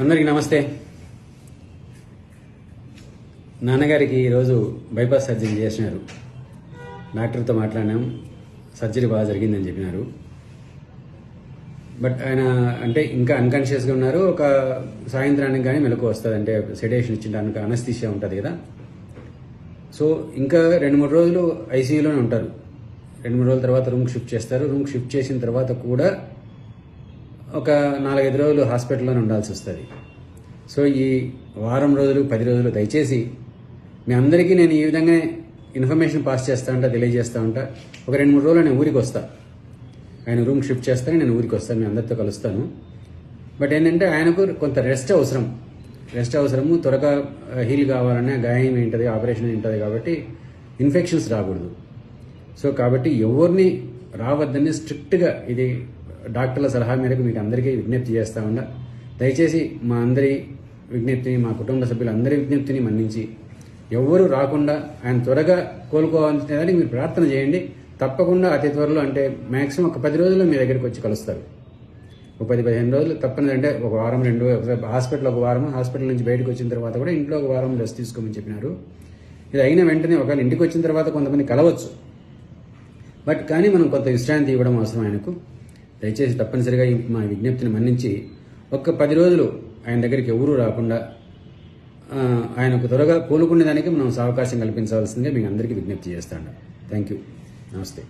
అందరికీ నమస్తే. నాన్నగారికి ఈరోజు బైపాస్ సర్జరీ చేసినారు. డాక్టర్తో మాట్లాడినాం. సర్జరీ బాగా జరిగిందని చెప్పినారు. బట్ ఆయన అంటే ఇంకా అన్కాన్షియస్గా ఉన్నారు. ఒక సాయంత్రానికి కానీ మెలకు వస్తుంది. అంటే సెడేషన్ ఇచ్చిన అనస్థిషియా ఉంటుంది కదా. సో ఇంకా రెండు మూడు రోజులు ఐసీయూలోనే ఉంటారు. రెండు మూడు రోజుల తర్వాత రూమ్కి షిఫ్ట్ చేస్తారు. రూమ్కి షిఫ్ట్ చేసిన తర్వాత కూడా ఒక నాలుగైదు రోజులు హాస్పిటల్లోనే ఉండాల్సి వస్తుంది. సో ఈ వారం రోజులు పది రోజులు దయచేసి మీ అందరికీ నేను ఈ విధంగా ఇన్ఫర్మేషన్ పాస్ చేస్తా ఉంటా తెలియజేస్తా ఉంటా. ఒక రెండు మూడు రోజులు నేను ఊరికి వస్తా. ఆయన రూమ్ షిఫ్ట్ చేస్తాను నేను ఊరికి వస్తాను మీ అందరితో కలుస్తాను. బట్ ఏంటంటే ఆయనకు కొంత రెస్ట్ అవసరం. రెస్ట్ అవసరము త్వరగా హీల్ కావాలనే గాయం ఏంటది ఆపరేషన్ ఏంటది కాబట్టి ఇన్ఫెక్షన్స్ రాకూడదు. సో కాబట్టి ఎవరిని రావద్దని స్ట్రిక్ట్గా ఇది డాక్టర్ల సలహా మేరకు మీకు అందరికీ విజ్ఞప్తి చేస్తా ఉన్నా. దయచేసి మా అందరి విజ్ఞప్తిని మా కుటుంబ సభ్యులందరి విజ్ఞప్తిని మన్నించి ఎవ్వరూ రాకుండా ఆయన త్వరగా కోలుకోవాలని మీరు ప్రార్థన చేయండి. తప్పకుండా అతి త్వరలో అంటే మ్యాక్సిమం ఒక పది రోజుల్లో మీ దగ్గరికి వచ్చి కలుస్తారు. ఒక పది పదిహేను రోజులు తప్పనిది అంటే ఒక వారం రెండు హాస్పిటల్ ఒక వారం హాస్పిటల్ నుంచి బయటకు వచ్చిన తర్వాత కూడా ఇంట్లో ఒక వారం రెస్ట్ తీసుకోమని చెప్పినారు. ఇది అయిన వెంటనే ఒకవేళ ఇంటికి వచ్చిన తర్వాత కొంతమంది కలవచ్చు. బట్ కానీ మనం కొంత విశ్రాంతి ఇవ్వడం అవసరం ఆయనకు. దయచేసి తప్పనిసరిగా మా విజ్ఞప్తిని మన్నించి ఒక్క పది రోజులు ఆయన దగ్గరికి ఎవరూ రాకుండా ఆయనకు త్వరగా కోలుకునే దానికి మనం అవకాశం కల్పించవలసిందిగా మీకు అందరికీ విజ్ఞప్తి చేస్తాను. Thank you. నమస్తే.